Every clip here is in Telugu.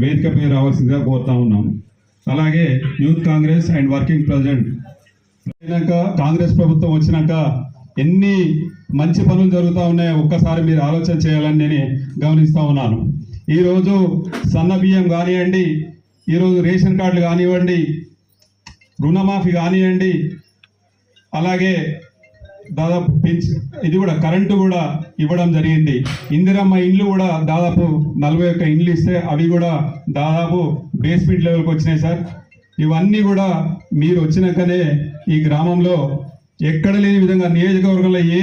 వేదికపై రావాల్సిందిగా కోరుతా ఉన్నాం. అలాగే youth Congress and working president అయినాక కాంగ్రెస్ ప్రభుత్వం వచ్చినాక ఎన్ని మంచి పనులు జరుగుతూ ఉన్నాయో ఒక్కసారి మీరు ఆలోచన చేయాలని నేను గమనిస్తూ ఉన్నాను. ఈరోజు సన్న బియ్యం కానివ్వండి ఈరోజు రేషన్ కార్డులు కానివ్వండి రుణమాఫీ కానివ్వండి అలాగే దాదాపు ఇది కూడా కరెంటు కూడా ఇవ్వడం జరిగింది. ఇందిరమ్మ ఇండ్లు కూడా దాదాపు నలభై ఒక్క ఇండ్లు ఇస్తే అవి కూడా దాదాపు బేస్మెంట్ లెవెల్కి వచ్చినాయి సార్. ఇవన్నీ కూడా మీరు వచ్చినాకనే ఈ గ్రామంలో ఎక్కడ లేని విధంగా నియోజకవర్గంలో ఏ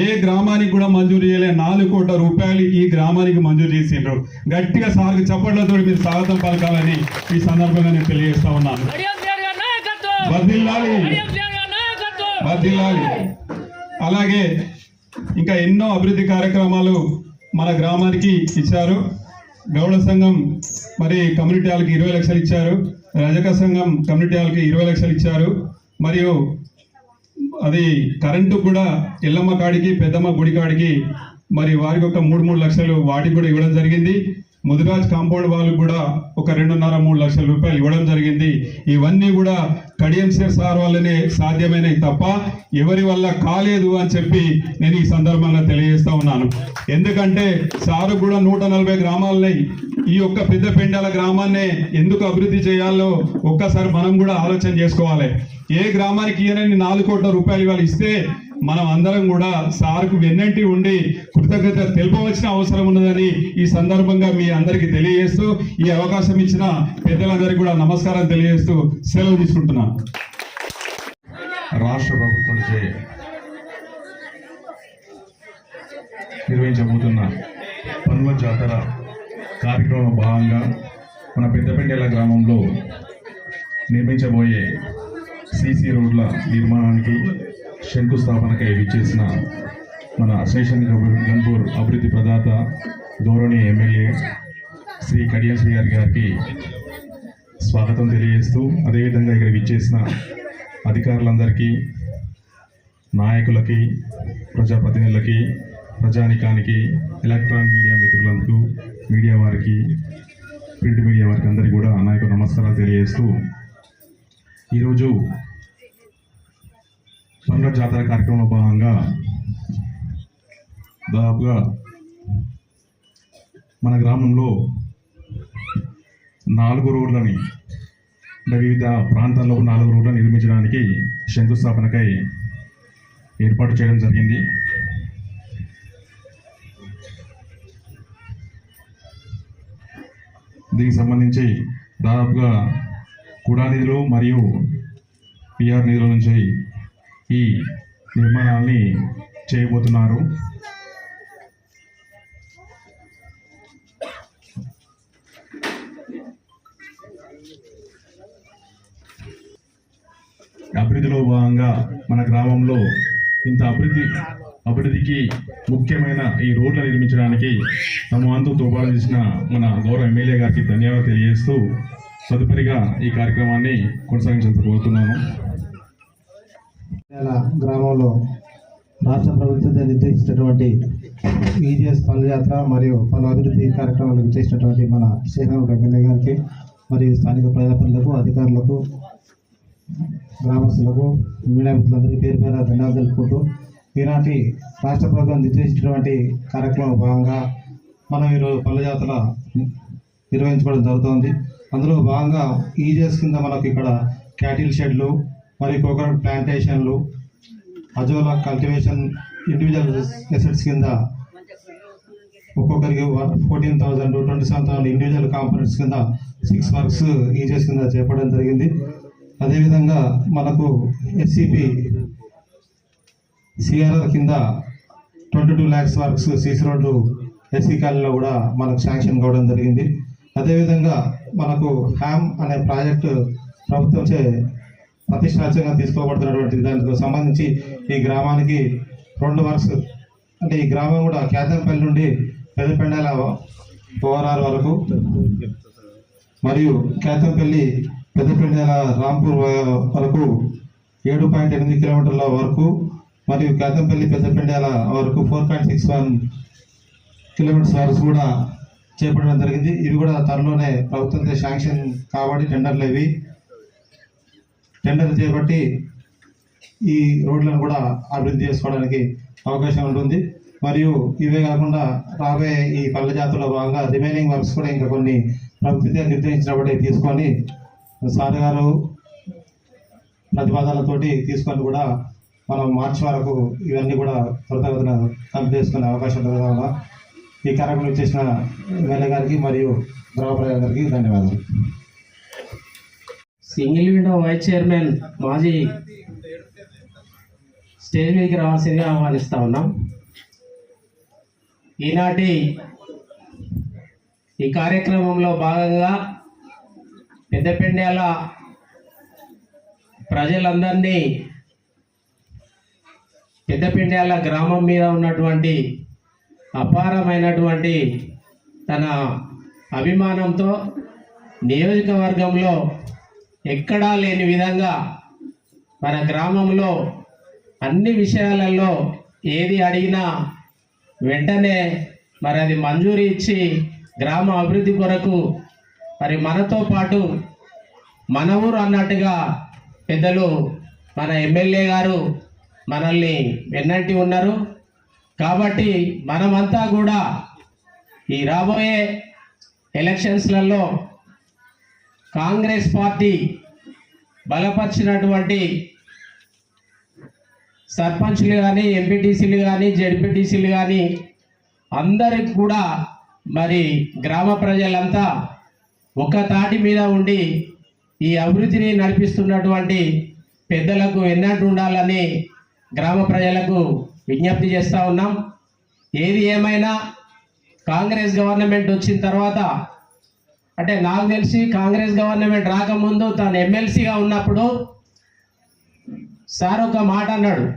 ఏ గ్రామానికి కూడా మంజూరు చేయలే. నాలుగు కోట్ల రూపాయలు ఈ గ్రామానికి మంజూరు చేసిండ్రు. గట్టిగా సార్కి చప్పట్లతో మీరు స్వాగతం పలకాలని ఈ సందర్భంగా నేను తెలియజేస్తా ఉన్నాను. అడియంజర్ గారి అలాగే ఇంకా ఎన్నో అభివృద్ధి కార్యక్రమాలు మన గ్రామానికి ఇచ్చారు. గౌడ సంఘం మరి కమ్యూనిటీ హాల్కి ఇరవై లక్షలు ఇచ్చారు. రజక సంఘం కమ్యూనిటీ హాల్కి ఇరవై లక్షలు ఇచ్చారు. మరియు అది కరెంటు కూడా ఎల్లమ్మ కాడికి పెద్దమ్మ గుడి కాడికి మరి వారికి ఒక మూడు మూడు లక్షలు వాటికి కూడా ఇవ్వడం జరిగింది. ముదిరాజ్ కాంపౌండ్ వాళ్ళకు కూడా ఒక రెండున్నర మూడు లక్షల రూపాయలు ఇవ్వడం జరిగింది. ఇవన్నీ కూడా కడియంసీఆర్ సార్ వల్లనే సాధ్యమైనవి తప్ప ఎవరి వల్ల కాలేదు అని చెప్పి నేను ఈ సందర్భంగా తెలియజేస్తా ఉన్నాను. ఎందుకంటే సారు కూడా నూట నలభై గ్రామాలని ఈ యొక్క పెద్ద పెండాల గ్రామాన్నే ఎందుకు అభివృద్ధి చేయాలో ఒక్కసారి మనం కూడా ఆలోచన చేసుకోవాలి. ఏ గ్రామానికి ఈయనని నాలుగు కోట్ల రూపాయలు ఇవాళ ఇస్తే మనం అందరం కూడా సార్కు వెన్నంటి ఉండి కృతజ్ఞత తెలుపవలసిన అవసరం ఉన్నదని ఈ సందర్భంగా మీ అందరికీ తెలియజేస్తూ ఈ అవకాశం ఇచ్చిన పెద్దలందరికీ కూడా నమస్కారం తెలియజేస్తూ సెలవు తీసుకుంటున్నా. రాష్ట్ర ప్రభుత్వంచే నిర్వహించబోతున్న పన్నుల జాతర కార్యక్రమం భాగంగా మన పెద్దపెండేల గ్రామంలో నిర్మించబోయే సీసీ రోడ్ల నిర్మాణానికి శంకుస్థాపనకై విచ్చేసిన మన శేషన్ గన్పూర్ అభివృద్ధి ప్రదాత గౌరవనీయ ఎమ్మెల్యే శ్రీ కడియం శ్రీ గారి గారికి స్వాగతం తెలియజేస్తూ అదేవిధంగా ఇక్కడ విచ్చేసిన అధికారులందరికీ నాయకులకి ప్రజాప్రతినిధులకి ప్రజానికానికి ఎలక్ట్రానిక్ మీడియా మిత్రులందరూ మీడియా వారికి ప్రింట్ మీడియా వారికి అందరికీ కూడా నా యొక్క నమస్కారాలు తెలియజేస్తూ ఈరోజు పండ్ల జాతర కార్యక్రమంలో భాగంగా దాదాపుగా మన గ్రామంలో నాలుగు రోడ్లని అంటే వివిధ ప్రాంతాల్లో నాలుగు రోడ్లను నిర్మించడానికి శంకుస్థాపనకై ఏర్పాటు చేయడం జరిగింది. దీనికి సంబంధించి దాదాపుగా కుడా నిధులు మరియు పిఆర్ నిధుల నుంచి ఈ నిర్మాణాన్ని చేయబోతున్నారు. అభివృద్ధిలో భాగంగా మన గ్రామంలో ఇంత అభివృద్ధి అభివృద్ధికి ముఖ్యమైన ఈ రోడ్లు నిర్మించడానికి తమ వంతు తోపాటు చేసిన మన గౌరవ ఎమ్మెల్యే గారికి ధన్యవాదాలు తెలియజేస్తూ తదుపరిగా ఈ కార్యక్రమాన్ని కొనసాగించాలని కోరుతున్నాను. గ్రామంలో రాష్ట్ర ప్రభుత్వం నిర్దేశించినటువంటి ఈజీఎస్ పల్లయాత్ర మరియు పలు అభివృద్ధి కార్యక్రమాలకు చేసినటువంటి మన శ్రీరాముడు ఎమ్మెల్యే గారికి మరియు స్థానిక ప్రజాప్రతినిధులకు అధికారులకు గ్రామస్తులకు మీడియా మిత్రులందరికీ పేరు పేరు ధన్యవాదాలు తెలుపుకుంటూ ఈనాటి రాష్ట్ర ప్రభుత్వం నిర్దేశించినటువంటి కార్యక్రమం భాగంగా మనం ఈరోజు పల్లెజాతర నిర్వహించుకోవడం జరుగుతోంది. అందులో భాగంగా ఈజీఎస్ కింద మనకు ఇక్కడ క్యాటిల్ షెడ్లు మరి కోకోనట్ ప్లాంటేషన్లు అజోలా కల్టివేషన్ ఇండివిజువల్ ఎసెట్స్ కింద ఒక్కొక్కరికి fourteen thousand twenty seven thousand individual components కింద సిక్స్ వర్క్స్ ఈజెస్ కింద చేపట్టడం జరిగింది. అదేవిధంగా మనకు ఎస్సిపి సిఆర్ఆర్ కింద twenty two lakhs works CC road SC కాలనీలో కూడా మనకు శాంక్షన్ కావడం జరిగింది. అదేవిధంగా మనకు హ్యామ్ అనే ప్రాజెక్టు ప్రభుత్వంచే ప్రతిష్టాత్మకంగా తీసుకోబడుతున్నటువంటి దానికి సంబంధించి ఈ గ్రామానికి రెండు వర్క్స్ అంటే ఈ గ్రామం కూడా కేతంపల్లి నుండి పెద్దపెండాల ఓఆర్ఆర్ వరకు మరియు కేతంపల్లి పెద్దపెండాల రాంపూర్ వరకు ఏడు పాయింట్ ఎనిమిది కిలోమీటర్ల వరకు మరియు కేతంపల్లి పెద్దపెండాల వరకు four point six one kilometres వరకు కూడా చేపట్టడం జరిగింది. ఇవి కూడా త్వరలోనే ప్రభుత్వంతో శాంక్షన్ కాబట్టి టెండర్లు ఇవి టెండర్ చేపట్టి ఈ రోడ్లను కూడా అభివృద్ధి చేసుకోవడానికి అవకాశం ఉంటుంది. మరియు ఇవే కాకుండా రాబోయే ఈ పల్లె జాతుల్లో భాగంగా రిమైనింగ్ వర్క్స్ కూడా ఇంకా కొన్ని ప్రభుత్వం నిర్ణయించినప్పటికీ తీసుకొని సార్ గారు ప్రతిపాదనలతోటి తీసుకొని కూడా మనం మార్చి వరకు ఇవన్నీ కూడా త్వరితగతిన కంప్లీట్ చేసుకునే అవకాశం ఉంటుంది కావున ఈ కార్యక్రమం ఇచ్చేసిన ఎమ్మెల్యే గారికి మరియు గ్రామ ప్రజలందరికీ ధన్యవాదాలు. సింగిల్ విండో వైస్ చైర్మన్ మాజీ స్టేజ్ మీదకి రావాల్సిందిగా ఆహ్వానిస్తా ఉన్నాం. ఈనాటి ఈ కార్యక్రమంలో భాగంగా పెద్దపెండ్యాల ప్రజలందరినీ పెద్దపెండ్యాల గ్రామం మీద ఉన్నటువంటి అపారమైనటువంటి తన అభిమానంతో నియోజకవర్గంలో ఎక్కడా లేని విధంగా మన గ్రామంలో అన్ని విషయాలలో ఏది అడిగినా వెంటనే మరి అది మంజూరు ఇచ్చి గ్రామ అభివృద్ధి కొరకు మరి మనతో పాటు మన ఊరు అన్నట్టుగా పెద్దలు మన ఎమ్మెల్యే గారు మనల్ని వెన్నంటి ఉన్నారు. కాబట్టి మనమంతా కూడా ఈ రాబోయే ఎలక్షన్స్లలో కాంగ్రెస్ పార్టీ బలపరిచినటువంటి సర్పంచ్లు కానీ ఎంపీటీసీలు కానీ జడ్పీటీసీలు కానీ అందరికి కూడా మరి గ్రామ ప్రజలంతా ఒక తాటి మీద ఉండి ఈ అభివృద్ధిని నడిపిస్తున్నటువంటి పెద్దలకు ఎన్నట్టు ఉండాలని గ్రామ ప్రజలకు విజ్ఞప్తి చేస్తూ ఉన్నాం. ఏది ఏమైనా కాంగ్రెస్ గవర్నమెంట్ వచ్చిన తర్వాత అంటే నాకు తెలిసి కాంగ్రెస్ గవర్నమెంట్ రాకముందు తను ఎమ్మెల్సీగా ఉన్నప్పుడు సార్ ఒక మాట అన్నాడు.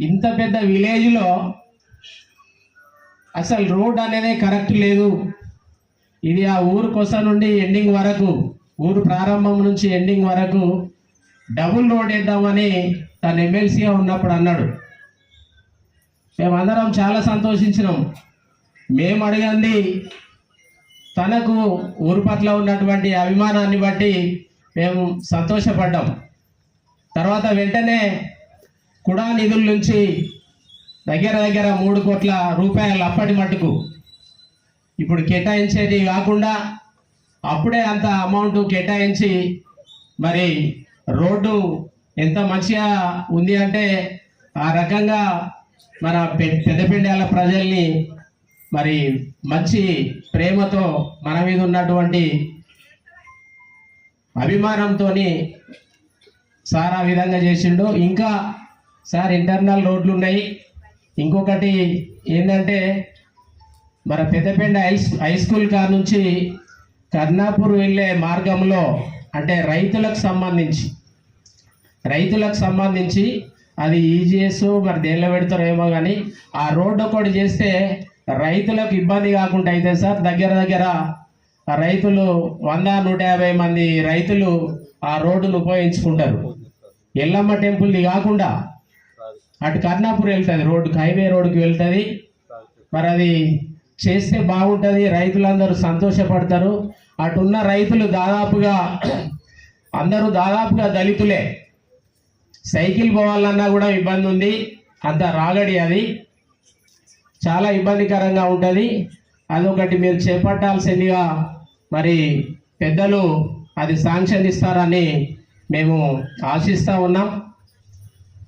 ఇంత పెద్ద విలేజ్లో అసలు రోడ్ అనేది కరెక్ట్ లేదు. ఇది ఆ ఊరు కోసం నుండి ఎండింగ్ వరకు ఊరు ప్రారంభం నుంచి ఎండింగ్ వరకు డబుల్ రోడ్ వేద్దామని తను ఎమ్మెల్సీగా ఉన్నప్పుడు అన్నాడు. మేమందరం చాలా సంతోషించినాం. మేము అడిగింది తనకు ఊరు పట్ల ఉన్నటువంటి అభిమానాన్ని బట్టి మేము సంతోషపడ్డాం. తర్వాత వెంటనే కుడా నిధుల నుంచి దగ్గర దగ్గర మూడు కోట్ల రూపాయలు అప్పటి మట్టుకు ఇప్పుడు కేటాయించేది కాకుండా అప్పుడే అంత అమౌంట్ కేటాయించి మరి రోడ్డు ఎంత మంచిగా ఉంది అంటే ఆ రకంగా మన పె- పెద్దపెండాల ప్రజల్ని మరి మంచి ప్రేమతో మన మీద ఉన్నటువంటి అభిమానంతో సార్ ఆ విధంగా చేసిండు. ఇంకా సార్ ఇంటర్నల్ రోడ్లు ఉన్నాయి. ఇంకొకటి ఏంటంటే మన పెద్దపెండ హై హై స్కూల్ కాడ నుంచి కర్ణాపూర్ వెళ్ళే మార్గంలో అంటే రైతులకు సంబంధించి రైతులకు సంబంధించి అది ఈజీఎస్ మరి దేనిలో పెడతారో ఏమో కానీ ఆ రోడ్డు ఒకటి చేస్తే రైతులకు ఇబ్బంది కాకుండా అయితే సార్ దగ్గర దగ్గర రైతులు వంద నూట యాభై మంది రైతులు ఆ రోడ్డును ఉపయోగించుకుంటారు. ఎల్లమ్మ టెంపుల్ది కాకుండా అటు కర్ణాపూర్ వెళ్తుంది రోడ్డుకి హైవే రోడ్డుకి వెళ్తుంది. మరి అది చేస్తే బాగుంటుంది రైతులందరూ సంతోషపడతారు. అటున్న రైతులు దాదాపుగా అందరూ దాదాపుగా దళితులే. సైకిల్ పోవాలన్నా కూడా ఇబ్బంది ఉంది అంత రాగడి అది. చాలా ఇబ్బందికరంగా ఉంటుంది. అదొకటి మీరు చేపట్టాల్సిందిగా మరి పెద్దలు అది శాంక్షన్ ఇస్తారని మేము ఆశిస్తూ ఉన్నాం.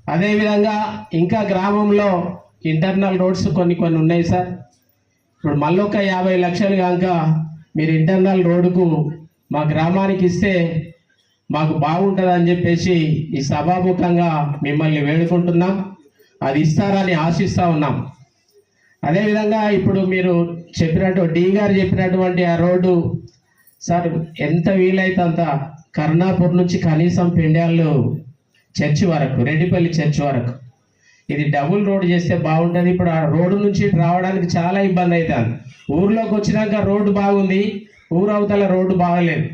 అదేవిధంగా ఇంకా గ్రామంలో ఇంటర్నల్ రోడ్స్ కొన్ని కొన్ని ఉన్నాయి సార్. ఇప్పుడు మళ్ళొక యాభై లక్షలు కనుక మీరు ఇంటర్నల్ రోడ్డుకు మా గ్రామానికి ఇస్తే మాకు బాగుంటుందని చెప్పేసి ఈ సభాముఖంగా మిమ్మల్ని వేడుకుంటున్నాం. అది ఇస్తారని ఆశిస్తూ ఉన్నాం. అదేవిధంగా ఇప్పుడు మీరు చెప్పినట్టు డి గారు చెప్పినటువంటి ఆ రోడ్డు సార్ ఎంత వీలైతే అంత కర్ణాపూర్ నుంచి కనీసం పెండ్యాళ్ళు చర్చి వరకు రెడ్డిపల్లి చర్చి వరకు. ఇది డబుల్ రోడ్ చేస్తే బాగుంటుంది. ఇప్పుడు ఆ రోడ్డు నుంచి రావడానికి చాలా ఇబ్బంది అవుతుంది ఊర్లోకి వచ్చినాక రోడ్డు బాగుంది ఊరు అవతల రోడ్డు బాగలేదు.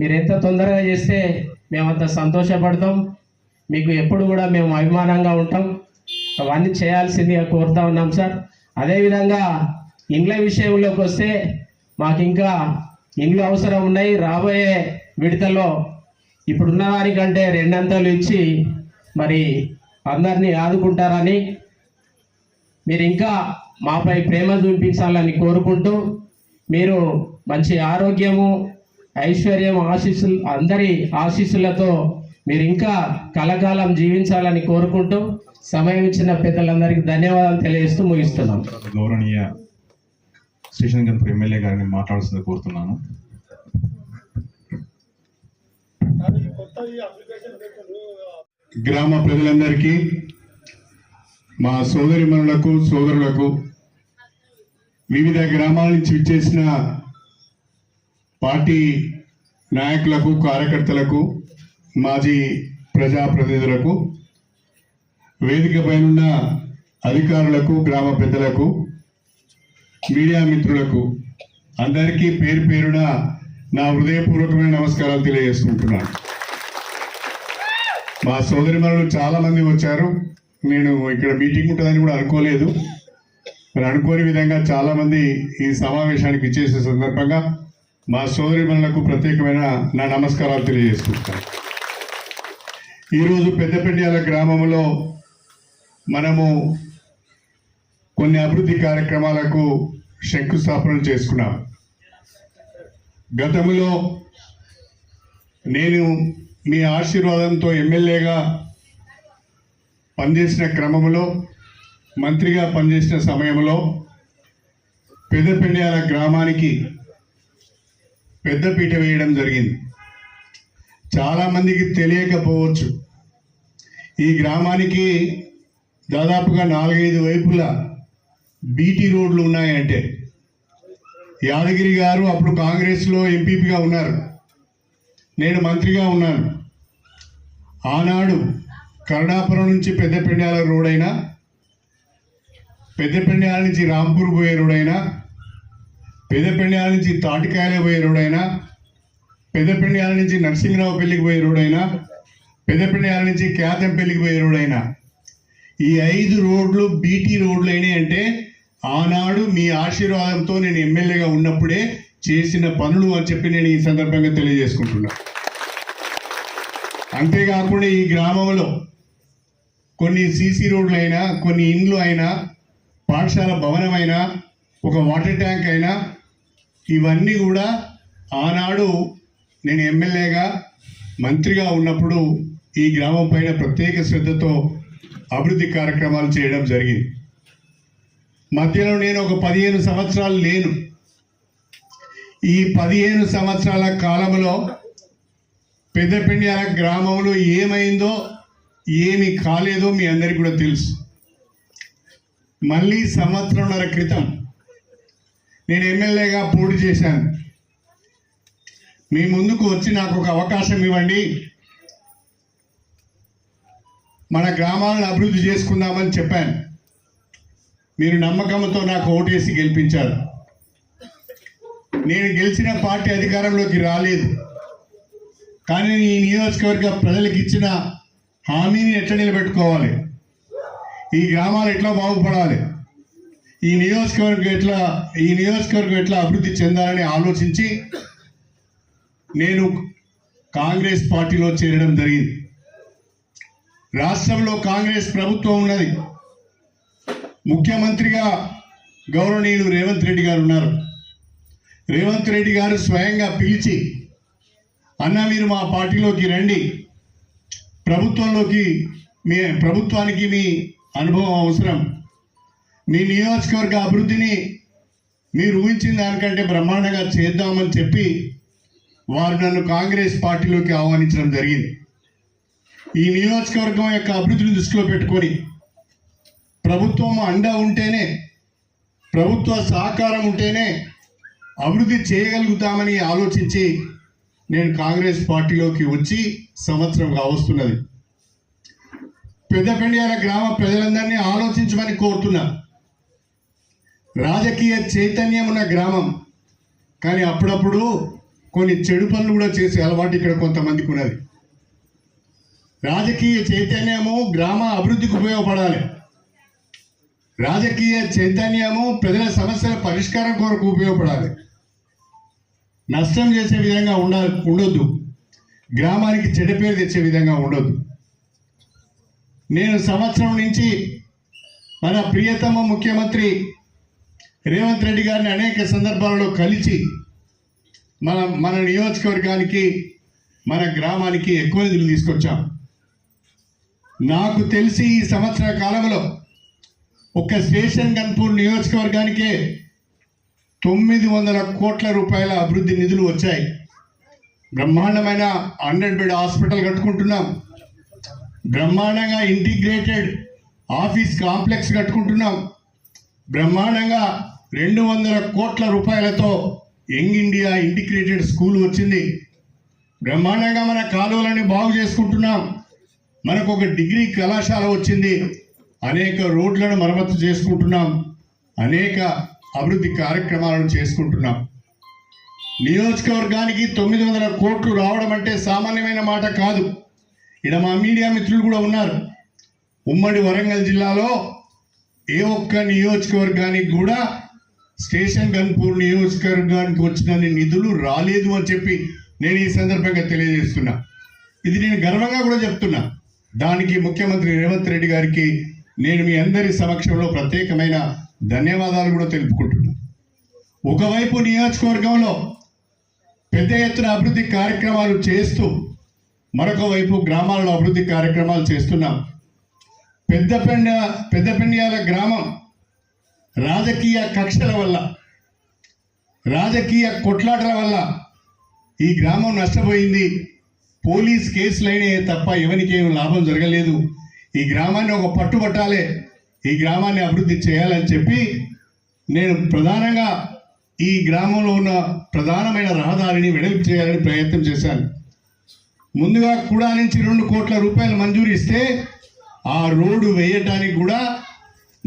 మీరు ఎంత తొందరగా చేస్తే మేమంత సంతోషపడతాం. మీకు ఎప్పుడు కూడా మేము అభిమానంగా ఉంటాం. అవన్నీ చేయాల్సిందిగా కోరుతా ఉన్నాం సార్. అదేవిధంగా ఇండ్ల విషయంలోకి వస్తే మాకు ఇంకా ఇండ్లు అవసరం ఉన్నాయి. రాబోయే విడతలో ఇప్పుడున్న దానికంటే రెండంతలు ఇచ్చి మరి అందరినీ ఆదుకుంటారని మీరు ఇంకా మాపై ప్రేమ చూపించాలని కోరుకుంటూ మీరు మంచి ఆరోగ్యము ఐశ్వర్యం ఆశీస్సులు అందరి ఆశీస్సులతో మీరు ఇంకా కలకాలం జీవించాలని కోరుకుంటూ సమయం ఇచ్చిన పెద్దలందరికీ ధన్యవాదాలు తెలియజేస్తూ ముగిస్తున్నాం. గౌరవనీయ స్టేషన్ గణపతి ఎమ్మెల్యే గారిని మాట్లాడాల్సింది కోరుతున్నాను. గ్రామ ప్రజలందరికీ మా సోదరిమణులకు సోదరులకు వివిధ గ్రామాల నుంచి విచ్చేసిన పార్టీ నాయకులకు కార్యకర్తలకు మాజీ ప్రజాప్రతినిధులకు వేదిక పైన అధికారులకు గ్రామ పెద్దలకు మీడియా మిత్రులకు అందరికీ పేరు పేరున నా హృదయపూర్వకమైన నమస్కారాలు తెలియజేసుకుంటున్నాను. మా సోదరి చాలా చాలామంది వచ్చారు. నేను ఇక్కడ మీటింగ్ ఉంటుందని కూడా అనుకోలేదు. మరి అనుకోని విధంగా చాలామంది ఈ సమావేశానికి ఇచ్చేసే సందర్భంగా మా సోదరి ప్రత్యేకమైన నా నమస్కారాలు తెలియజేసుకుంటాను ఈరోజు పెద్దపెండ్యాల గ్రామంలో మనము కొన్ని అభివృద్ధి కార్యక్రమాలకు శంకుస్థాపన చేసుకున్నాం. గతంలో నేను మీ ఆశీర్వాదంతో ఎమ్మెల్యేగా పనిచేసిన క్రమంలో మంత్రిగా పనిచేసిన సమయంలో పెద్దపెండ్యాల గ్రామానికి పెద్దపీట వేయడం జరిగింది. చాలామందికి తెలియకపోవచ్చు. ఈ గ్రామానికి దాదాపుగా నాలుగైదు వైపులా బీటీ రోడ్లు ఉన్నాయంటే యాదగిరి గారు అప్పుడు కాంగ్రెస్లో ఎంపీపీగా ఉన్నారు. నేను మంత్రిగా ఉన్నాను. ఆనాడు కరుణాపురం నుంచి పెద్దపెండ్యాల రోడ్ అయినా పెద్దపెండ్యాల నుంచి రాంపూర్ పోయే రోడ్ అయినా పెద్దపెండ్యాల నుంచి తాటికాయల పోయే రోడ్ అయినా పెద్దపెండ్యాల నుంచి నరసింహరావు పెళ్ళికి పోయే రోడ్ అయినా పెద్దపెండ్యాల నుంచి ఖ్యాతం పెళ్ళికి పోయే రోడ్ అయినా ఈ ఐదు రోడ్లు బీటీ రోడ్లు అయినాయి అంటే ఆనాడు మీ ఆశీర్వాదంతో నేను ఎమ్మెల్యేగా ఉన్నప్పుడే చేసిన పనులు అని చెప్పి నేను ఈ సందర్భంగా తెలియజేసుకుంటున్నా. అంతేకాకుండా ఈ గ్రామంలో కొన్ని సీసీ రోడ్లు అయినా కొన్ని ఇండ్లు అయినా పాఠశాల భవనం అయినా ఒక వాటర్ ట్యాంక్ అయినా ఇవన్నీ కూడా ఆనాడు నేను ఎమ్మెల్యేగా మంత్రిగా ఉన్నప్పుడు ఈ గ్రామం పైన ప్రత్యేక శ్రద్ధతో అభివృద్ధి కార్యక్రమాలు చేయడం జరిగింది. మధ్యలో నేను ఒక పదిహేను సంవత్సరాలు లేను. ఈ పదిహేను సంవత్సరాల కాలంలో పెద్దపిండియాల గ్రామంలో ఏమైందో ఏమి కాలేదో మీ అందరికీ కూడా తెలుసు. మళ్ళీ సంవత్సరంన్నర క్రితం నేను ఎమ్మెల్యేగా పోటీ చేశాను. మీ ముందుకు వచ్చి నాకు ఒక అవకాశం ఇవ్వండి. మన గ్రామాలను అభివృద్ధి చేసుకుందామని చెప్పాను. మీరు నమ్మకంతో నాకు ఓటేసి గెలిపించారు. నేను గెలిచిన పార్టీ అధికారంలోకి రాలేదు. కానీ ఈ నియోజకవర్గ ప్రజలకు ఇచ్చిన హామీని ఎట్లా నిలబెట్టుకోవాలి? ఈ గ్రామాలు ఎట్లా బాగుపడాలి? ఈ నియోజకవర్గం ఎట్లా ఈ నియోజకవర్గం ఎట్లా అభివృద్ధి చెందాలని ఆలోచించి నేను కాంగ్రెస్ పార్టీలో చేరడం జరిగింది. రాష్ట్రంలో కాంగ్రెస్ ప్రభుత్వం ఉన్నది. ముఖ్యమంత్రిగా గౌరవనీయులు రేవంత్ రెడ్డి గారు ఉన్నారు. రేవంత్ రెడ్డి గారు స్వయంగా పిలిచి అన్న మీరు మా పార్టీలోకి రండి. ప్రభుత్వంలోకి మీ ప్రభుత్వానికి మీ అనుభవం అవసరం. మీ నియోజకవర్గ అభివృద్ధిని మీరు ఊహించిన దానికంటే బ్రహ్మాండంగా చేద్దామని చెప్పి వారు నన్ను కాంగ్రెస్ పార్టీలోకి ఆహ్వానించడం జరిగింది. ఈ నియోజకవర్గం యొక్క అభివృద్ధిని దృష్టిలో పెట్టుకొని ప్రభుత్వం అండ ఉంటేనే ప్రభుత్వ సహకారం ఉంటేనే అభివృద్ధి చేయగలుగుతామని ఆలోచించి నేను కాంగ్రెస్ పార్టీలోకి వచ్చి సంవత్సరం కావస్తున్నది పెద్దపెండియాల గ్రామ ప్రజలందరినీ ఆలోచించమని కోరుతున్నా. రాజకీయ చైతన్యం ఉన్న గ్రామం కానీ అప్పుడప్పుడు కొన్ని చెడు పనులు కూడా చేసే అలవాటు ఇక్కడ కొంతమందికి ఉన్నది. రాజకీయ చైతన్యము గ్రామ అభివృద్ధికి ఉపయోగపడాలి. రాజకీయ చైతన్యము ప్రజల సమస్యల పరిష్కారం కొరకు ఉపయోగపడాలి. నష్టం చేసే విధంగా ఉండ ఉండొద్దు. గ్రామానికి చెడ్డ పేరు తెచ్చే విధంగా ఉండొద్దు. నేను సంవత్సరం నుంచి మన ప్రియతమ ముఖ్యమంత్రి రేవంత్ రెడ్డి గారిని అనేక సందర్భాలలో కలిసి మన మన నియోజకవర్గానికి మన గ్రామానికి ఎక్కువ నిధులు తీసుకొచ్చాం. నాకు తెలిసి ఈ సంవత్సర కాలంలో ఒక స్టేషన్ గన్పూర్ నియోజకవర్గానికే తొమ్మిది వందల కోట్ల రూపాయల అభివృద్ధి నిధులు వచ్చాయి. బ్రహ్మాండమైన హండ్రెడ్ బెడ్ హాస్పిటల్ కట్టుకుంటున్నాం. బ్రహ్మాండంగా ఇంటిగ్రేటెడ్ ఆఫీస్ కాంప్లెక్స్ కట్టుకుంటున్నాం. బ్రహ్మాండంగా రెండు వందల కోట్ల రూపాయలతో యంగ్ ఇండియా ఇంటిగ్రేటెడ్ స్కూల్ వచ్చింది. బ్రహ్మాండంగా మన కాలువలని బాగు చేసుకుంటున్నాం. మనకు ఒక డిగ్రీ కళాశాల వచ్చింది. అనేక రోడ్లను మరమ్మతు చేసుకుంటున్నాం. అనేక అభివృద్ధి కార్యక్రమాలను చేసుకుంటున్నాం. నియోజకవర్గానికి తొమ్మిది వందల కోట్లు రావడం అంటే సామాన్యమైన మాట కాదు. ఇక్కడ మా మీడియా మిత్రులు కూడా ఉన్నారు. ఉమ్మడి వరంగల్ జిల్లాలో ఏ ఒక్క నియోజకవర్గానికి కూడా స్టేషన్ గన్పూర్ నియోజకవర్గానికి వచ్చిన నిధులు రాలేదు అని చెప్పి నేను ఈ సందర్భంగా తెలియజేస్తున్నా. ఇది నేను గర్వంగా కూడా చెప్తున్నా. దానికి ముఖ్యమంత్రి రేవంత్ రెడ్డి గారికి నేను మీ అందరి సమక్షంలో ప్రత్యేకమైన ధన్యవాదాలు కూడా తెలుపుకుంటున్నాను ఒకవైపు నియోజకవర్గంలో పెద్ద ఎత్తున అభివృద్ధి కార్యక్రమాలు చేస్తూ మరొక వైపు గ్రామాలలో అభివృద్ధి కార్యక్రమాలు చేస్తున్నాం. పెద్దపెండ పెద్దపెండియాల గ్రామం రాజకీయ కక్షల వల్ల రాజకీయ కొట్లాటల వల్ల ఈ గ్రామం నష్టపోయింది. పోలీస్ కేసులైనే తప్ప ఎవరికి ఏం లాభం జరగలేదు. ఈ గ్రామాన్ని ఒక పట్టుబట్టాలే. ఈ గ్రామాన్ని అభివృద్ధి చేయాలని చెప్పి నేను ప్రధానంగా ఈ గ్రామంలో ఉన్న ప్రధానమైన రహదారిని వెడల్పు చేయాలని ప్రయత్నం చేశాను. ముందుగా కూడా నుంచి రెండు కోట్ల రూపాయలు మంజూరు ఇస్తే ఆ రోడ్డు వేయటానికి కూడా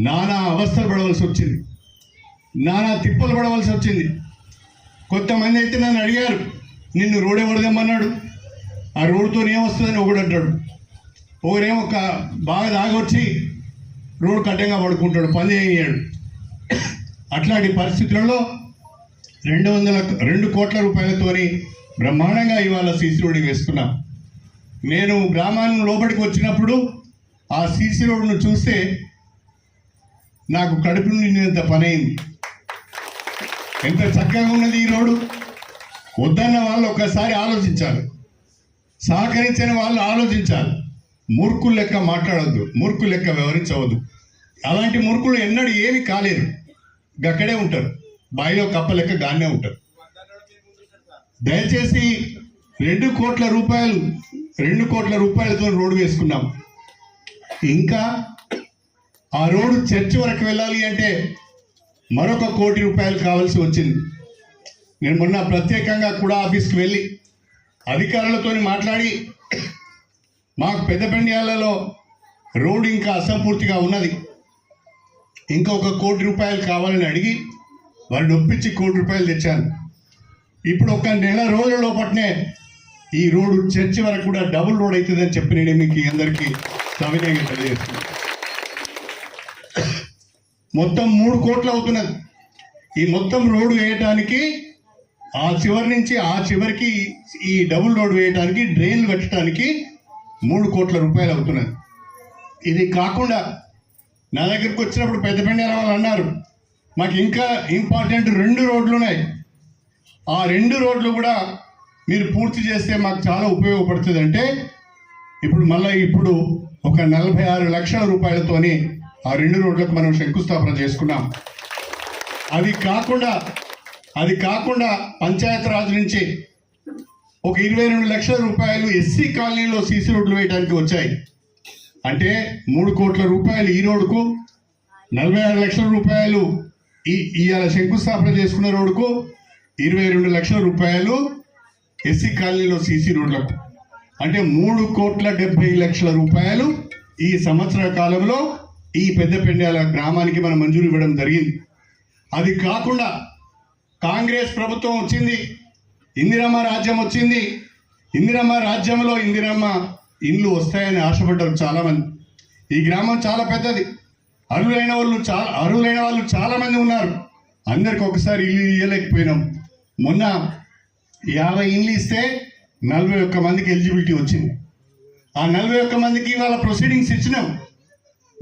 నానా అవస్థలు పడవలసి వచ్చింది. నానా తిప్పలు పడవలసి వచ్చింది. కొంతమంది అయితే నన్ను అడిగారు నిన్ను రోడ్ ఎవడదేమన్నాడు ఆ రోడ్డుతో ఏమొస్తుందని ఒకడు అంటాడు. ఒకరేమో ఒక బాగా దాగొచ్చి రోడ్డు కట్టంగా పడుకుంటాడు పని చేయడు అట్లాంటి పరిస్థితులలో రెండు వందల రెండు కోట్ల రూపాయలతోని బ్రహ్మాండంగా ఇవాళ సీసీ రోడ్డు వేసుకున్నాం. నేను గ్రామాన్ని లోపలికి వచ్చినప్పుడు ఆ సీసీ రోడ్డును చూస్తే నాకు కడుపు నిండినంత పని అయింది ఎంత చక్కగా ఉన్నది ఈ రోడ్డు? వద్దన్న వాళ్ళు ఒక్కసారి ఆలోచించాలి. సహకరించని వాళ్ళు ఆలోచించాలి. మూర్ఖులు లెక్క మాట్లాడొద్దు మూర్ఖులు లెక్క వ్యవహరించవద్దు. అలాంటి మూర్ఖులు ఎన్నడూ ఏమి కాలేరు. గక్కడే ఉంటారు. బాయిలో కప్ప లెక్క గానే ఉంటారు. దయచేసి రెండు కోట్ల రూపాయలు రెండు కోట్ల రూపాయలతో రోడ్డు వేసుకున్నాం. ఇంకా ఆ రోడ్డు చర్చి వరకు వెళ్ళాలి అంటే మరొక కోటి రూపాయలు కావాల్సి వచ్చింది. నేను మొన్న ప్రత్యేకంగా కూడా ఆఫీస్కి వెళ్ళి అధికారులతో మాట్లాడి మాకు పెద్దపెండియాలలో రోడ్డు ఇంకా అసంపూర్తిగా ఉన్నది. ఇంకా ఒక కోటి రూపాయలు కావాలని అడిగి వాళ్ళు ఒప్పించి కోటి రూపాయలు తెచ్చాను ఇప్పుడు ఒక నెల రోజుల లోపట్నే ఈ రోడ్డు చర్చి వరకు కూడా డబుల్ రోడ్ అవుతుందని చెప్పి నేను మీకు అందరికీ సవినయంగా తెలియజేస్తున్నాను. మొత్తం మూడు కోట్లు అవుతున్నది. ఈ మొత్తం రోడ్డు వేయటానికి ఆ చివరి నుంచి ఆ చివరికి ఈ డబుల్ రోడ్ వేయటానికి డ్రైన్లు కట్టడానికి మూడు కోట్ల రూపాయలు అవుతున్నది ఇది కాకుండా నా దగ్గరకు వచ్చినప్పుడు పెద్దపెండ వాళ్ళు అన్నారు మాకు ఇంకా ఇంపార్టెంట్ రెండు రోడ్లు ఉన్నాయి. ఆ రెండు రోడ్లు కూడా మీరు పూర్తి చేస్తే మాకు చాలా ఉపయోగపడుతుంది. అంటే ఇప్పుడు మళ్ళీ ఇప్పుడు ఒక నలభై ఆరు లక్షల రూపాయలతోని ఆ రెండు రోడ్లకు మనం శంకుస్థాపన చేసుకున్నాం. అది కాకుండా అది కాకుండా పంచాయత్ రాజ్ నుంచి ఒక ఇరవై రెండు లక్షల రూపాయలు ఎస్సీ కాలనీలో సీసీ రోడ్లు వేయడానికి వచ్చాయి. అంటే మూడు కోట్ల రూపాయలు ఈ రోడ్డుకు నలభై ఆరు లక్షల రూపాయలు ఈ ఇవాళ శంకుస్థాపన చేసుకున్న రోడ్డుకు ఇరవై రెండు లక్షల రూపాయలు ఎస్సీ కాలనీలో సీసీ రోడ్లకు. అంటే మూడు కోట్ల డెబ్బై లక్షల రూపాయలు ఈ సంవత్సర కాలంలో ఈ పెద్దపెండ్యాల గ్రామానికి మనం మంజూరు ఇవ్వడం జరిగింది. అది కాకుండా కాంగ్రెస్ ప్రభుత్వం వచ్చింది ఇందిరమ్మ రాజ్యం వచ్చింది. ఇందిరమ్మ రాజ్యంలో ఇందిరమ్మ ఇండ్లు వస్తాయని ఆశపడ్డారు చాలామంది. ఈ గ్రామం చాలా పెద్దది. అర్హులైన వాళ్ళు చాలా అర్హులైన వాళ్ళు చాలామంది ఉన్నారు. అందరికి ఒకసారి ఇల్లు ఇవ్వలేకపోయినాం మొన్న యాభై ఇండ్లు ఇస్తే నలభై ఒక్క మందికి ఎలిజిబిలిటీ వచ్చింది. ఆ నలభై ఒక్క మందికి వాళ్ళ ప్రొసీడింగ్స్ ఇచ్చినాం.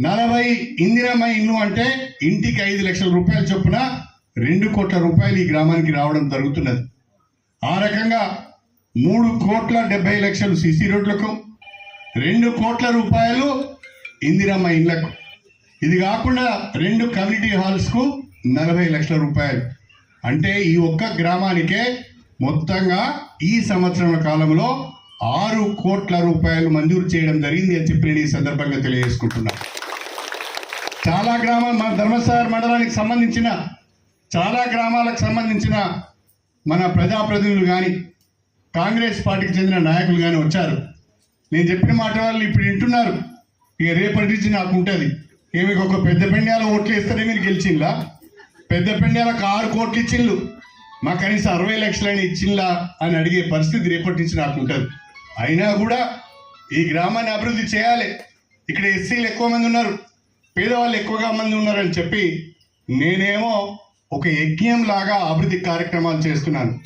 నలభై ఇందిరమ్మ ఇల్లు అంటే ఇంటికి ఐదు లక్షల రూపాయలు చొప్పున రెండు కోట్ల రూపాయలు ఈ గ్రామానికి రావడం జరుగుతున్నది. ఆ రకంగా మూడు కోట్ల డెబ్బై లక్షలు సిసి రోడ్లకు రెండు కోట్ల రూపాయలు ఇందిరమ్మ ఇళ్ళకు ఇది కాకుండా రెండు కమ్యూనిటీ హాల్స్కు నలభై లక్షల రూపాయలు. అంటే ఈ ఒక్క గ్రామానికే మొత్తంగా ఈ సంవత్సరం కాలంలో ఆరు కోట్ల రూపాయలు మంజూరు చేయడం జరిగింది అని చెప్పి నేను ఈ సందర్భంగా తెలియజేసుకుంటున్నా చాలా గ్రామాలు మన ధర్మసాగర్ మండలానికి సంబంధించిన చాలా గ్రామాలకు సంబంధించిన మన ప్రజాప్రతినిధులు కానీ కాంగ్రెస్ పార్టీకి చెందిన నాయకులు కానీ వచ్చారు. నేను చెప్పిన మాట వాళ్ళు ఇప్పుడు వింటున్నారు. ఇక రేపటి నుంచి నాకు ఉంటుంది. ఏమి ఒక పెద్ద పెండ్యాల ఓట్లు వేస్తేనే మీరు గెలిచిందా పెద్ద పెండ్యాలకు ఆరు కోట్లు ఇచ్చిండ్లు. మా కనీసం అరవై లక్షలని ఇచ్చిందా అని అడిగే పరిస్థితి రేపటి నుంచి నాకు ఉంటుంది. అయినా కూడా ఈ గ్రామాన్ని అభివృద్ధి చేయాలి. ఇక్కడ ఎస్సీలు ఎక్కువ మంది ఉన్నారు. పేదవాళ్ళు ఎక్కువగా మంది ఉన్నారని చెప్పి నేనేమో ఒక యజ్ఞం లాగా అభివృద్ధి కార్యక్రమాలు చేస్తున్నాను.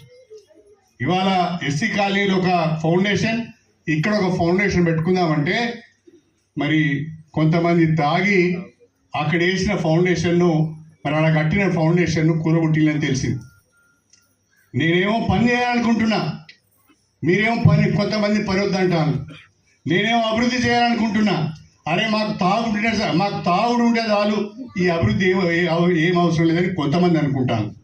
ఇవాళ ఎస్సీ కాలనీలో ఒక ఫౌండేషన్ ఇక్కడ ఒక ఫౌండేషన్ పెట్టుకుందామంటే మరి కొంతమంది తాగి అక్కడ వేసిన ఫౌండేషన్ను మరి అలా కట్టిన ఫౌండేషన్ను కూరగొట్టిందని తెలిసింది. నేనేమో పని చేయాలనుకుంటున్నా. మీరేమో పని కొంతమంది పని వద్దంటాను నేనేమో అభివృద్ధి చేయాలనుకుంటున్నా. అరే మాకు తాగుడు ఉంటే మాకు తాగుడు ఉంటే చాలు. ఈ అభివృద్ధి ఏం అవసరం లేదని కొంతమంది అనుకుంటాను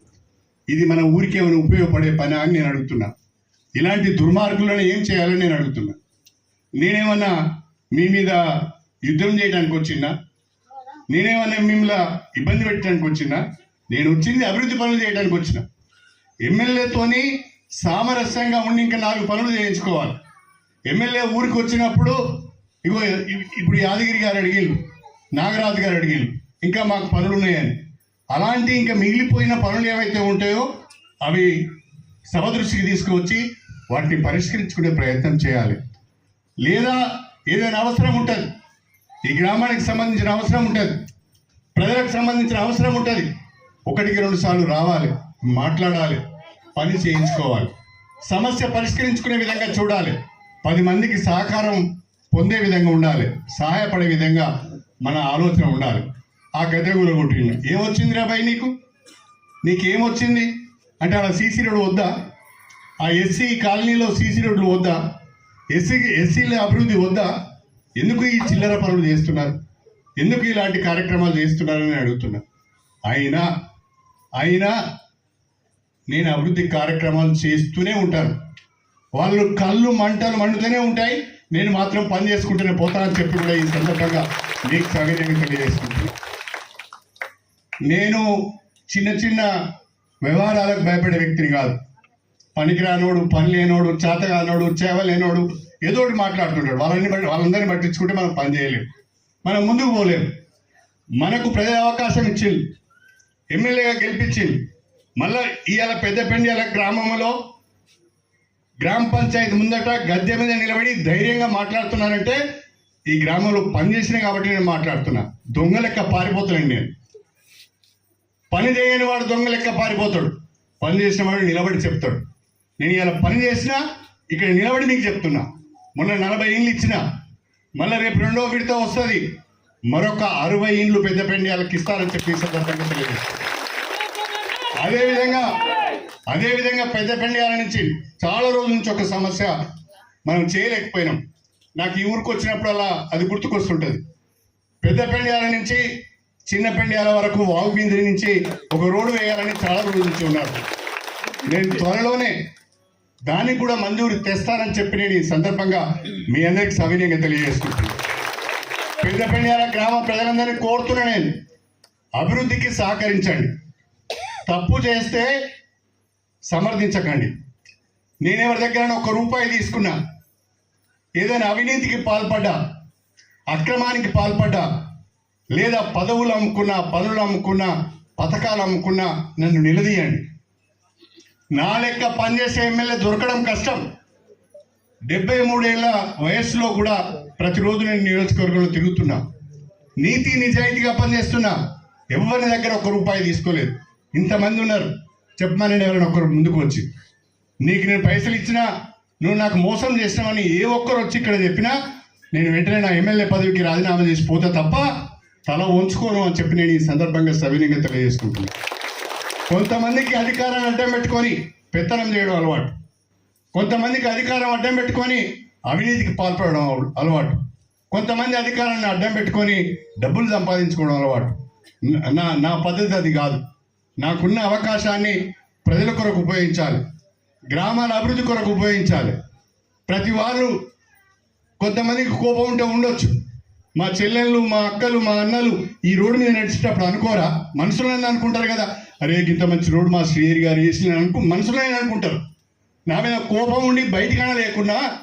ఇది మన ఊరికి ఏమైనా ఉపయోగపడే పని అని నేను అడుగుతున్నా. ఇలాంటి దుర్మార్గులను ఏం చేయాలని నేను అడుగుతున్నా. నేనేమన్నా మీ మీద యుద్ధం చేయడానికి వచ్చినా నేనేమన్నా మిమ్మల్ని ఇబ్బంది పెట్టడానికి వచ్చినా నేను వచ్చింది అభివృద్ధి పనులు చేయడానికి వచ్చిన. ఎమ్మెల్యేతోని సామరస్యంగా ఉండి ఇంకా నాలుగు పనులు చేయించుకోవాలి. ఎమ్మెల్యే ఊరికి వచ్చినప్పుడు ఇగో ఇప్పుడు యాదగిరి గారు అడిగిళ్ళు నాగరాజు గారు అడిగిళ్ళు ఇంకా మాకు పనులు ఉన్నాయని అలాంటి ఇంకా మిగిలిపోయిన పనులు ఏవైతే ఉంటాయో అవి సభ దృష్టికి తీసుకువచ్చి వాటిని పరిష్కరించుకునే ప్రయత్నం చేయాలి. లేదా ఏదైనా అవసరం ఉంటుంది. ఈ గ్రామానికి సంబంధించిన అవసరం ఉంటుంది. ప్రజలకు సంబంధించిన అవసరం ఉంటుంది. ఒకటికి రెండు సార్లు రావాలి మాట్లాడాలి పని చేయించుకోవాలి. సమస్య పరిష్కరించుకునే విధంగా చూడాలి. పది మందికి సహకారం పొందే విధంగా ఉండాలి సహాయపడే విధంగా మన ఆలోచన ఉండాలి. ఆ గత కొట్టింది ఏమొచ్చింది రాబాయి నీకు? నీకేమొచ్చింది? అంటే అలా సీసీ రోడ్డు వద్దా? ఆ ఎస్సీ కాలనీలో సీసీ రోడ్లు వద్దా? ఎస్సీ ఎస్సీల అభివృద్ధి వద్దా? ఎందుకు ఈ చిల్లర పనులు చేస్తున్నారు? ఎందుకు ఇలాంటి కార్యక్రమాలు చేస్తున్నారని అడుగుతున్నా. అయినా అయినా నేను అభివృద్ధి కార్యక్రమాలు చేస్తూనే ఉంటాను. వాళ్ళు కళ్ళు మంటలు మండుతూనే ఉంటాయి. నేను మాత్రం పని చేసుకుంటూనే పోతానని చెప్పి కూడా ఈ సందర్భంగా మీకు సవినయంగా తెలియజేసుకుంటున్నాను నేను చిన్న చిన్న వ్యవహారాలకు భయపడే వ్యక్తిని కాదు. పనికిరానోడు పని లేనోడు చేతగానోడు చేవలేనోడు ఏదో ఒకటి మాట్లాడుతుంటాడు. వాళ్ళని బట్టి వాళ్ళందరినీ పట్టించుకుంటే మనం పని చేయలేం. మనం ముందుకు పోలేం. మనకు ప్రజల అవకాశం ఇచ్చింది. ఎమ్మెల్యేగా గెలిపించింది. మళ్ళా ఇవాళ పెద్దపెండి గ్రామంలో గ్రామ పంచాయతీ ముందట గద్దె మీద నిలబడి ధైర్యంగా మాట్లాడుతున్నానంటే ఈ గ్రామంలో పనిచేసిన కాబట్టి నేను మాట్లాడుతున్నా. దొంగ లెక్క పారిపోతున్నాను నేను. పని చేయని వాడు దొంగ లెక్క పారిపోతాడు. పని చేసిన వాడు నిలబడి చెప్తాడు. నేను ఇలా పని చేసినా ఇక్కడ నిలబడి మీకు చెప్తున్నా. మొన్న నలభై ఇండ్లు ఇచ్చిన మళ్ళీ రేపు రెండో విడత వస్తుంది. మరొక అరవై ఇండ్లు పెద్ద పెండియాలకు ఇస్తారని చెప్పి సందర్భంగా తెలియజేస్తాను అదేవిధంగా అదేవిధంగా పెద్ద పెండియాల నుంచి చాలా రోజుల నుంచి ఒక సమస్య మనం చేయలేకపోయినాం. నాకు ఈ ఊరికి వచ్చినప్పుడల్లా అది గుర్తుకొస్తుంటుంది. పెద్ద నుంచి చిన్న వరకు వరకు వాగుబింద్రి నుంచి ఒక రోడ్డు వేయాలని చాలా రోజుల నుంచి ఉన్నారు. నేను త్వరలోనే దానికి కూడా మంజూరు తెస్తానని చెప్పి నేను ఈ సందర్భంగా మీ అందరికి సవినయంగా తెలియజేసుకుంటున్నాను పెద్దపెండియాల గ్రామ ప్రజలందరినీ కోరుతున్నా నేను అభివృద్ధికి సహకరించండి. తప్పు చేస్తే సమర్థించకండి. నేనెవరి దగ్గర ఒక రూపాయి తీసుకున్నా. ఏదైనా అవినీతికి పాల్పడ్డా అక్రమానికి పాల్పడ్డా లేదా పదవులు అమ్ముకున్నా పనులు అమ్ముకున్నా పథకాలు అమ్ముకున్నా నన్ను నిలదీయండి. నా లెక్క పనిచేసే ఎమ్మెల్యే దొరకడం కష్టం. డెబ్బై మూడేళ్ళ వయస్సులో కూడా ప్రతిరోజు నేను నియోజకవర్గంలో తిరుగుతున్నా. నీతి నిజాయితీగా పనిచేస్తున్నా. ఎవరి దగ్గర ఒక రూపాయి తీసుకోలేదు. ఇంతమంది ఉన్నారు. చెప్పమని ఎవరైనా ఒకరు ముందుకు వచ్చి నీకు నేను పైసలు ఇచ్చినా నువ్వు నాకు మోసం చేసినావని ఏ ఒక్కరు వచ్చి ఇక్కడ చెప్పినా నేను వెంటనే నా ఎమ్మెల్యే పదవికి రాజీనామా చేసి పోతా తప్ప తల ఉంచుకోను అని చెప్పి నేను ఈ సందర్భంగా సవినీయంగా తెలియజేసుకుంటున్నాను. కొంతమందికి అధికారాన్ని అడ్డం పెట్టుకొని పెత్తనం చేయడం అలవాటు. కొంతమందికి అధికారం అడ్డం పెట్టుకొని అవినీతికి పాల్పడడం అలవాటు. కొంతమంది అధికారాన్ని అడ్డం పెట్టుకొని డబ్బులు సంపాదించుకోవడం అలవాటు. నా నా పద్ధతి అది కాదు. నాకున్న అవకాశాన్ని ప్రజల కొరకు ఉపయోగించాలి. గ్రామాల అభివృద్ధి కొరకు ఉపయోగించాలి. ప్రతి వారు కొంతమందికి కోపం ఉంటే ఉండొచ్చు. మా చెల్లెళ్ళు మా అక్కలు మా అన్నలు ఈ రోడ్డు మీద నడిచేటప్పుడు అనుకోరా? మనుషులని అనుకుంటారు కదా. అరే ఇంత మంచి రోడ్డు మా శ్రీహరి గారు వేసిన అనుకు మనుషులని అనుకుంటారు. నా మీద కోపం ఉండి బయటికి లేకుండా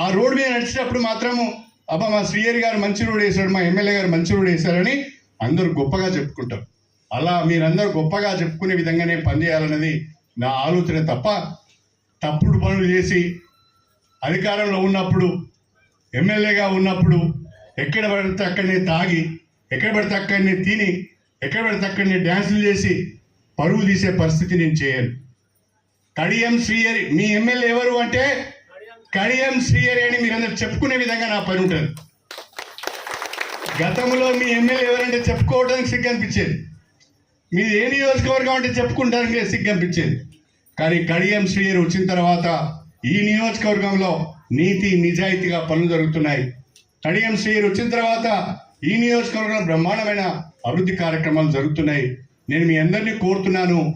ఆ రోడ్డు మీద నడిచేటప్పుడు మాత్రము అబ్బా మా శ్రీహరి గారు మంచి రోడ్ వేశాడు మా ఎమ్మెల్యే గారు మంచి రోడ్ వేశారని అందరూ గొప్పగా చెప్పుకుంటారు. అలా మీరందరూ గొప్పగా చెప్పుకునే విధంగానే పనిచేయాలన్నది నా ఆలోచన తప్ప తప్పుడు పనులు చేసి అధికారంలో ఉన్నప్పుడు ఎమ్మెల్యేగా ఉన్నప్పుడు ఎక్కడ పడితే అక్కడనే తాగి ఎక్కడ పడితే అక్కడనే తిని ఎక్కడ పడితే అక్కడనే డ్యాన్సులు చేసి పరువు తీసే పరిస్థితి నేను చేయను. కడియం శ్రీయరి మీ ఎమ్మెల్యే ఎవరు అంటే కడియం శ్రీయరి అని మీరందరూ చెప్పుకునే విధంగా నా పని ఉంటుంది. గతంలో మీ ఎమ్మెల్యే ఎవరంటే చెప్పుకోవడానికి సిగ్గు అనిపించేది. మీది ఏ నియోజకవర్గం అంటే చెప్పుకుంటానికి సిగ్గు అనిపించేది కానీ కడియం శ్రీయర్ వచ్చిన తర్వాత ఈ నియోజకవర్గంలో నీతి నిజాయితీగా పనులు జరుగుతున్నాయి. కడియం శ్రీయర్ వచ్చిన తర్వాత ఈ నియోజకవర్గంలో బ్రహ్మాండమైన అభివృద్ధి కార్యక్రమాలు జరుగుతున్నాయి. నేను మీ అందరినీ కోరుతున్నాను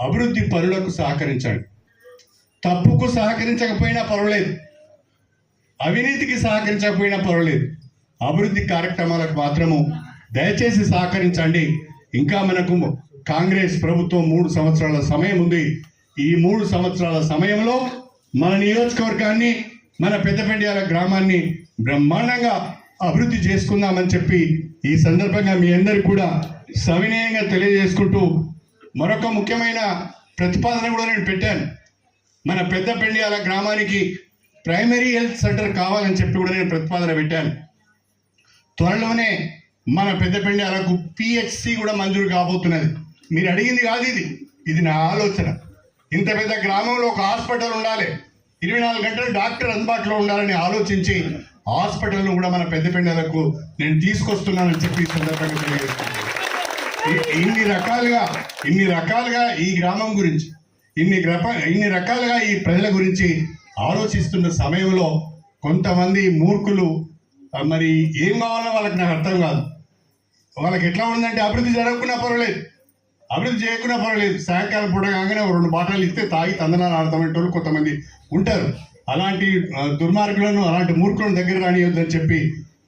అభివృద్ధి పనులకు సహకరించండి. తప్పుకు సహకరించకపోయినా పర్వాలేదు. అవినీతికి సహకరించకపోయినా పర్వాలేదు. అభివృద్ధి కార్యక్రమాలకు మాత్రము దయచేసి సహకరించండి. ఇంకా మనకు కాంగ్రెస్ ప్రభుత్వం మూడు సంవత్సరాల సమయం ఉంది. ఈ మూడు సంవత్సరాల సమయంలో మన నియోజకవర్గాన్ని మన పెద్దపెండియాల గ్రామాన్ని బ్రహ్మాండంగా అభివృద్ధి చేసుకుందామని చెప్పి ఈ సందర్భంగా మీ అందరికి కూడా సవినయంగా తెలియజేసుకుంటూ మరొక ముఖ్యమైన ప్రతిపాదన కూడా నేను పెట్టాను. మన పెద్దపెండియాల గ్రామానికి ప్రైమరీ హెల్త్ సెంటర్ కావాలని చెప్పి కూడా నేను ప్రతిపాదన పెట్టాను. త్వరలోనే మన పెద్ద పెండియాలకు పిహెచ్సి కూడా మంజూరు కాబోతున్నది. మీరు అడిగింది కాదు ఇది. ఇది నా ఆలోచన. ఇంత పెద్ద గ్రామంలో ఒక హాస్పిటల్ ఉండాలి. ఇరవై నాలుగు గంటలు డాక్టర్ అందుబాటులో ఉండాలని ఆలోచించి హాస్పిటల్ను కూడా మన పెద్దపెండలకు నేను తీసుకొస్తున్నానని చెప్పి ఈ సందర్భంగా తెలియజేస్తున్నాను. ఇన్ని రకాలుగా ఇన్ని రకాలుగా ఈ గ్రామం గురించి ఇన్ని రక ఇన్ని రకాలుగా ఈ ప్రజల గురించి ఆలోచిస్తున్న సమయంలో కొంతమంది మూర్ఖులు మరి ఏం కావాలో వాళ్ళకి నాకు అర్థం కాదు. వాళ్ళకి ఎట్లా ఉందంటే అభివృద్ధి జరగకున్నా పర్వాలేదు. అభివృద్ధి చేయకున్నా పర్వాలేదు. సాయంకాలం పూట కాగానే రెండు బాటలు ఇస్తే తాగి తందనాలు ఆడతామంటే కొంతమంది ఉంటారు. అలాంటి దుర్మార్గులను అలాంటి మూర్ఖులను దగ్గర రానియొద్దని చెప్పి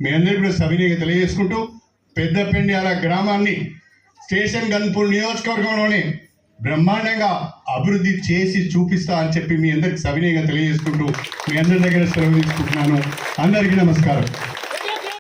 మీ అందరికీ కూడా సవినీయంగా తెలియజేసుకుంటూ పెద్దపెండి అలా గ్రామాన్ని స్టేషన్ గన్పూర్ నియోజకవర్గంలోనే బ్రహ్మాండంగా అభివృద్ధి చేసి చూపిస్తా అని చెప్పి మీ అందరికి సవినయంగా తెలియజేసుకుంటూ మీ అందరి దగ్గర సెలవు తీసుకుంటున్నాను. అందరికీ నమస్కారం.